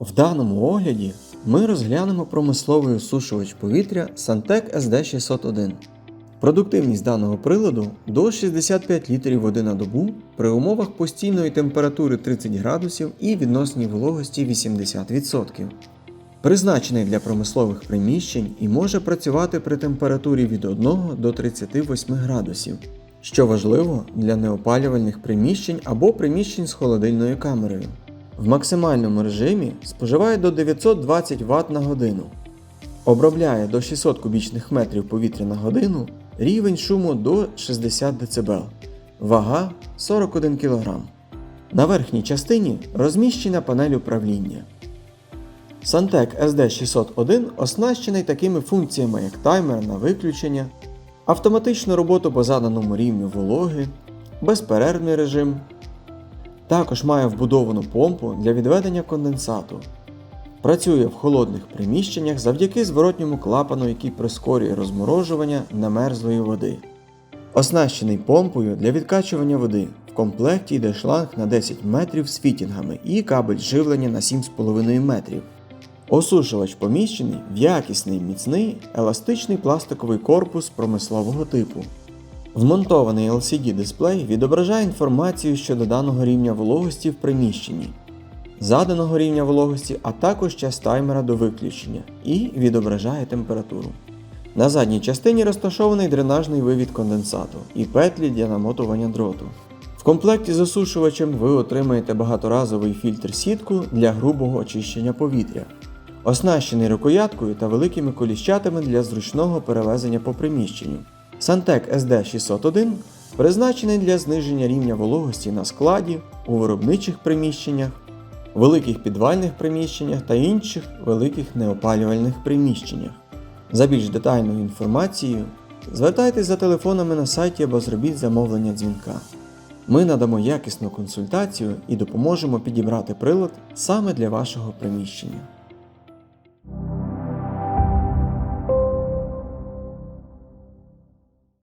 В даному огляді ми розглянемо промисловий осушувач повітря Santec SD601. Продуктивність даного приладу до 65 літрів води на добу при умовах постійної температури 30 градусів і відносній вологості 80%. Призначений для промислових приміщень і може працювати при температурі від 1 до 38 градусів, що важливо для неопалювальних приміщень або приміщень з холодильною камерою. В максимальному режимі споживає до 920 Вт на годину. Обробляє до 600 кубічних метрів повітря на годину, рівень шуму до 60 дБ, вага 41 кг. На верхній частині розміщена панель управління. Santec SD601 оснащений такими функціями, як таймер на виключення, автоматичну роботу по заданому рівню вологи, безперервний режим. Також має вбудовану помпу для відведення конденсату. Працює в холодних приміщеннях завдяки зворотньому клапану, який прискорює розморожування немерзлої води. Оснащений помпою для відкачування води. В комплекті йде шланг на 10 метрів з фітінгами і кабель живлення на 7,5 метрів. Осушувач поміщений в якісний міцний еластичний пластиковий корпус промислового типу. Вмонтований LCD-дисплей відображає інформацію щодо даного рівня вологості в приміщенні, заданого рівня вологості, а також час таймера до виключення і відображає температуру. На задній частині розташований дренажний вивід конденсату і петлі для намотування дроту. В комплекті з осушувачем ви отримаєте багаторазовий фільтр сітку для грубого очищення повітря, оснащений рукояткою та великими коліщатами для зручного перевезення по приміщенню. Santec SD601 призначений для зниження рівня вологості на складі, у виробничих приміщеннях, великих підвальних приміщеннях та інших великих неопалювальних приміщеннях. За більш детальною інформацією звертайтесь за телефонами на сайті або зробіть замовлення дзвінка. Ми надамо якісну консультацію і допоможемо підібрати прилад саме для вашого приміщення.